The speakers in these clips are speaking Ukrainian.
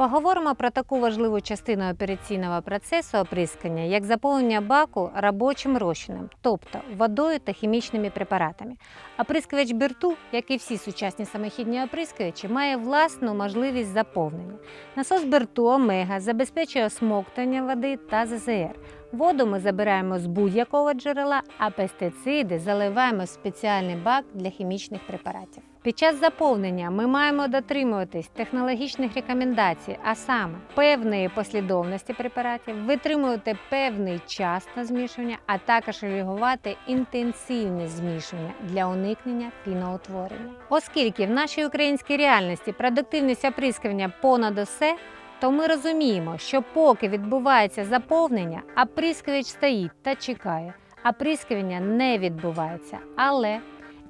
Поговоримо про таку важливу частину операційного процесу оприскання, як заповнення баку робочим розчином, тобто водою та хімічними препаратами. Оприскувач Берту, як і всі сучасні самохідні оприскувачі, має власну можливість заповнення. Насос Берту Омега забезпечує осмоктання води та ЗЗР. Воду ми забираємо з будь-якого джерела, а пестициди заливаємо в спеціальний бак для хімічних препаратів. Під час заповнення ми маємо дотримуватись технологічних рекомендацій, а саме певної послідовності препаратів, витримувати певний час на змішування, а також реагувати інтенсивне змішування для уникнення піноутворення. Оскільки в нашій українській реальності продуктивність оприскування понад усе, то ми розуміємо, що поки відбувається заповнення, оприскувач стоїть та чекає. Оприскування не відбувається, але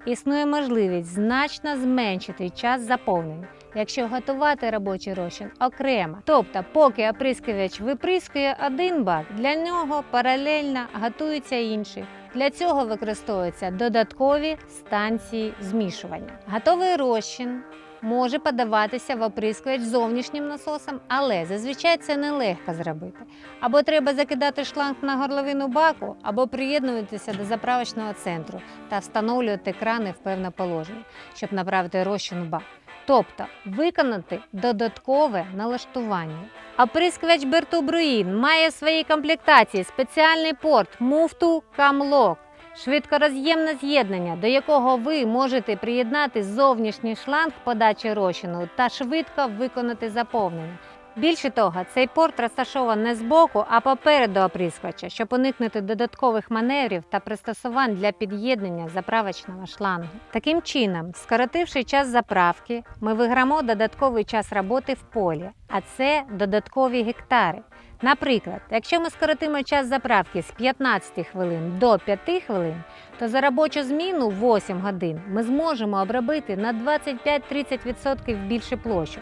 існує можливість значно зменшити час заповнення, якщо готувати робочий розчин окремо. Тобто, поки оприскувач виприскує один бак, для нього паралельно готується інший. Для цього використовуються додаткові станції змішування. Готовий розчин може подаватися в оприскувач зовнішнім насосом, але зазвичай це нелегко зробити. Або треба закидати шланг на горловину баку, або приєднуватися до заправочного центру та встановлювати крани в певне положення, щоб направити розчин в бак. Тобто виконати додаткове налаштування. Оприскувач Бертубруїн має в своїй комплектації спеціальний порт Move Camlock, швидкороз'ємне з'єднання, до якого ви можете приєднати зовнішній шланг подачі розчину та швидко виконати заповнення. Більше того, цей порт розташований не збоку, а попереду оприскувача, щоб уникнути додаткових маневрів та пристосувань для під'єднання заправочного шлангу. Таким чином, скоротивши час заправки, ми виграмо додатковий час роботи в полі, а це додаткові гектари. Наприклад, якщо ми скоротимо час заправки з 15 хвилин до 5 хвилин, то за робочу зміну 8 годин ми зможемо обробити на 25-30% більше площу.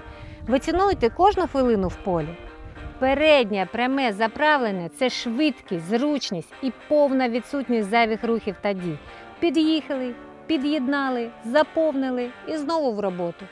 Ви цінуєте кожну хвилину в полі. Переднє пряме заправлення це швидкість, зручність і повна відсутність зайвих рухів та дій. Під'їхали, під'єднали, заповнили і знову в роботу.